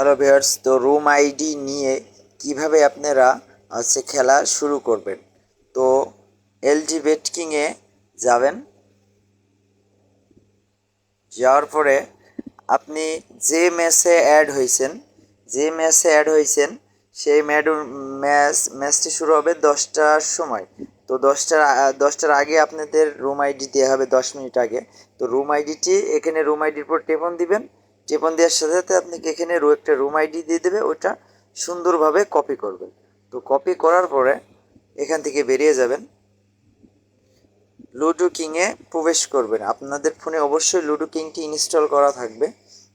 Hello viewers তো room ID নিয়ে কীভাবে আপনারা হচ্ছে খেলা শুরু করবেন? তো এলজি বেট কিংয়ে যাবেন। যাওয়ার পরে আপনি যে ম্যাচে অ্যাড হয়েছেন, যে ম্যাচে অ্যাড হয়েছেন, সেই ম্যাড ম্যাচ ম্যাচটি শুরু হবে দশটার সময়। তো দশটার দশটার আগে আপনাদের রুম আইডি দেওয়া হবে দশ মিনিট আগে। তো রুম আইডিটি এখানে রুম আইডির পর টেপন দিবেন। টেপন দেওয়ার সাথে সাথে আপনাকে এখানে রো একটা রুম আইডি দিয়ে দেবে, ওটা সুন্দরভাবে কপি করবেন। তো কপি করার পরে এখান থেকে বেরিয়ে যাবেন। লুডো কিংয়ে প্রবেশ করবেন। আপনাদের ফোনে অবশ্যই লুডো কিংটি ইনস্টল করা থাকবে।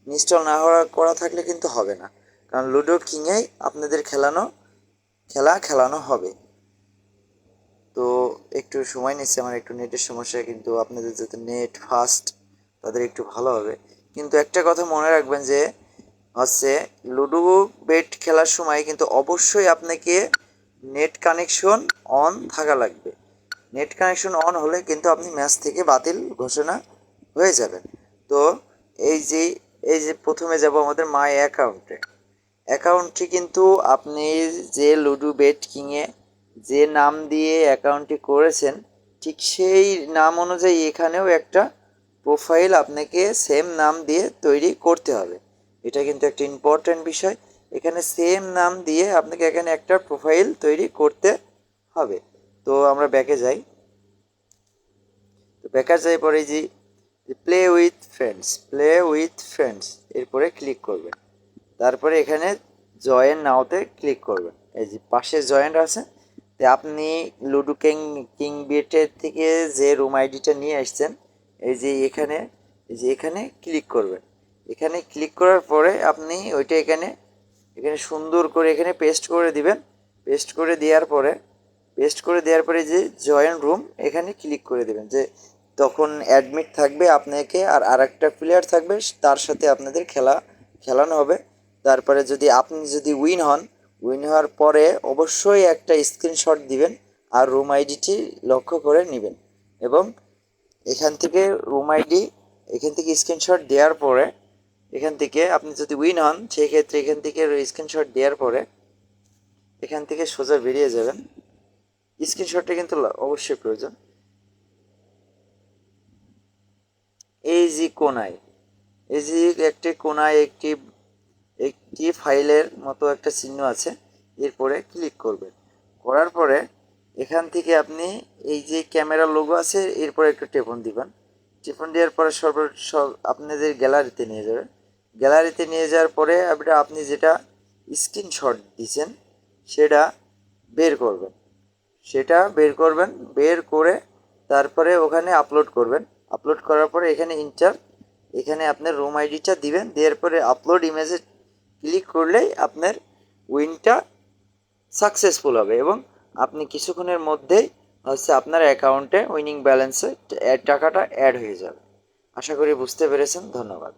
ইনস্টল না হওয়া, করা থাকলে কিন্তু হবে না। কারণ লুডো কিংয়েই আপনাদের খেলানো, খেলা খেলানো হবে। তো একটু সময় নিচ্ছে, আমার একটু নেটের সমস্যা, কিন্তু আপনাদের যাতে নেট ফাস্ট তাদের একটু ভালো হবে। কিন্তু একটা কথা মনে রাখবেন যে, হচ্ছে লুডো বেট খেলার সময় কিন্তু অবশ্যই আপনাকে নেট কানেকশন অন থাকা লাগবে। নেট কানেকশন অন হলে কিন্তু আপনি ম্যাচ থেকে বাতিল ঘোষণা হয়ে যাবেন তো এই যে এই যে প্রথমে যাব আমাদের মাই অ্যাকাউন্টে অ্যাকাউন্টটি কিন্তু আপনি যে লুডো বেট কিংয়ে যে নাম দিয়ে অ্যাকাউন্টটি করেছেন, ঠিক সেই নাম অনুযায়ী এখানেও একটা প্রোফাইল আপনাকে সেম নাম দিয়ে তৈরি করতে হবে। এটা কিন্তু একটা ইম্পর্ট্যান্ট বিষয়। এখানে সেম নাম দিয়ে আপনাকে এখানে একটা প্রোফাইল তৈরি করতে হবে। তো আমরা ব্যাকে যাই। তো ব্যাকে যাই পরে যে play with friends play with friends এরপরে ক্লিক করবেন। তারপরে এখানে জয়েন নাওতে ক্লিক করবেন। এই যে পাশে জয়েন্ট আছে। তো আপনি লুডো কিং কিং বিটের থেকে যে রুম আইডিটা নিয়ে আসছেন এই যে এখানে, এই যে এখানে ক্লিক করবেন। এখানে ক্লিক করার পরে আপনি ওইটা এখানে এখানে সুন্দর করে এখানে পেস্ট করে দিবেন। পেস্ট করে দেওয়ার পরে পেস্ট করে দেওয়ার পরে যে জয়েন রুম এখানে ক্লিক করে দেবেন যে তখন অ্যাডমিট থাকবে আপনাকে আর আরেকটা প্লেয়ার থাকবে, তার সাথে আপনাদের খেলা, খেলানো হবে। তারপরে যদি আপনি যদি উইন হন উইন হওয়ার পরে অবশ্যই একটা স্ক্রিনশট দিবেন আর রুম আইডিটি লক্ষ্য করে নেবেন। এবং এখান থেকে রুম আইডি এখান থেকে স্ক্রিনশট দেওয়ার পরে, এখান থেকে আপনি যদি উইন হন, সেক্ষেত্রে এখান থেকে স্ক্রিনশট দেওয়ার পরে, এখান থেকে সোজা বেরিয়ে যাবেন। স্ক্রিনশটটা কিন্তু অবশ্যই প্রয়োজন। এই যে কোনায় এই যে একটি কোনায় একটি একটি ফাইলের মতো একটা চিহ্ন আছে। এরপরে ক্লিক করবেন। করার পরে, এখান থেকে আপনি এই যে ক্যামেরা লোগো আছে, এরপরে একটু টেপন দিবেন। টেপন দেওয়ার পরে সর্ব, সব আপনাদের গ্যালারিতে নিয়ে যাবেন গ্যালারিতে নিয়ে যাওয়ার পরে আপনি আপনি যেটা স্ক্রিনশট দিয়েছেন সেটা বের করবেন। সেটা বের করবেন, বের করে তারপরে ওখানে আপলোড করবেন। আপলোড করার পরে এখানে ইন্টার এখানে আপনার রুম আইডিটা দিবেন। দেওয়ার পরে আপলোড ইমেজে ক্লিক করলেই আপনার উইনটা সাকসেসফুল হবে এবং আপনি কিছুক্ষণের মধ্যেই হচ্ছে আপনার অ্যাকাউন্টে উইনিং ব্যালেন্সে টাকাটা অ্যাড হয়ে যাবে। আশা করি বুঝতে পেরেছেন ধন্যবাদ।